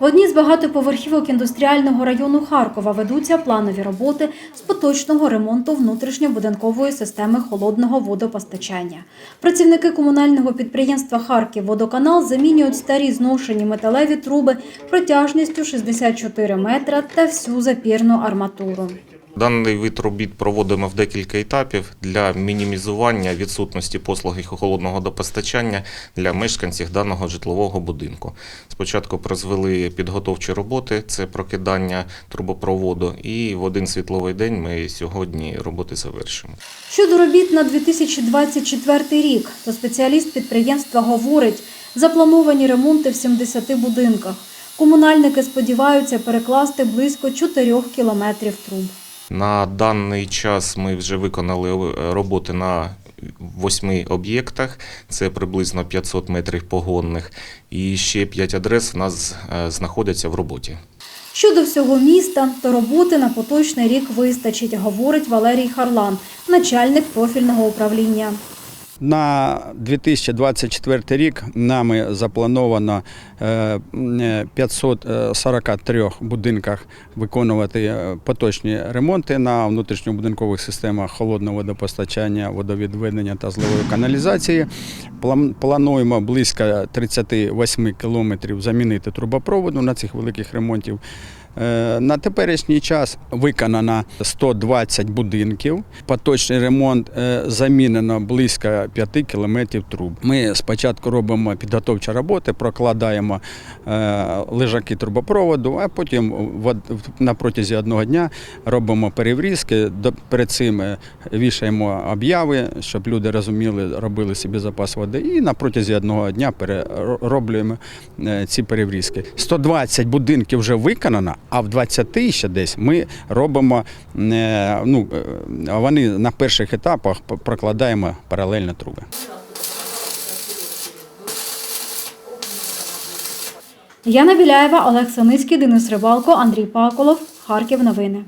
В одній з багатоповерхівок індустріального району Харкова ведуться планові роботи з поточного ремонту внутрішньобудинкової системи холодного водопостачання. Працівники комунального підприємства Харків водоканал замінюють старі зношені металеві труби протяжністю 64 метра та всю запірну арматуру. Даний вид робіт проводимо в декілька етапів для мінімізування відсутності послуги холодного водопостачання для мешканців даного житлового будинку. Спочатку прозвели підготовчі роботи, це прокидання трубопроводу, і в один світловий день ми сьогодні роботи завершимо. Щодо робіт на 2024 рік, то спеціаліст підприємства говорить, заплановані ремонти в 70 будинках. Комунальники сподіваються перекласти близько 4 кілометрів труб. На даний час ми вже виконали е, роботи на восьми об'єктах, це приблизно 500 метрів погонних, і ще п'ять адрес в нас е, знаходяться в роботі. Щодо всього міста, то роботи на поточний рік вистачить, говорить Валерій Харлан, начальник профільного управління. На 2024 рік нами заплановано е, 543 будинках виконувати е, поточні ремонти на внутрішньобудинкових системах холодного водопостачання, водовідведення та зливової каналізації. Плануємо близько 38 кілометрів замінити трубопроводу на цих великих ремонтів. Е, На теперішній час виконано 120 будинків. Поточний ремонт е, замінено близько 5 кілометрів труб. Ми спочатку робимо підготовчі роботи, прокладаємо е, лежаки трубопроводу, а потім на протязі одного дня робимо переврізки. Перед цим е, вішаємо обяви, щоб люди розуміли, робили собі запас води. І на протязі одного дня перероблюємо е, ці переврізки. 120 будинків вже виконано, а в 20 ще десь ми робимо. Ну, вони на перших етапах прокладаємо паралельно труби. Яна Біляєва, Олег Саницький, Денис Рибалко, Андрій Паколов. Харків новини.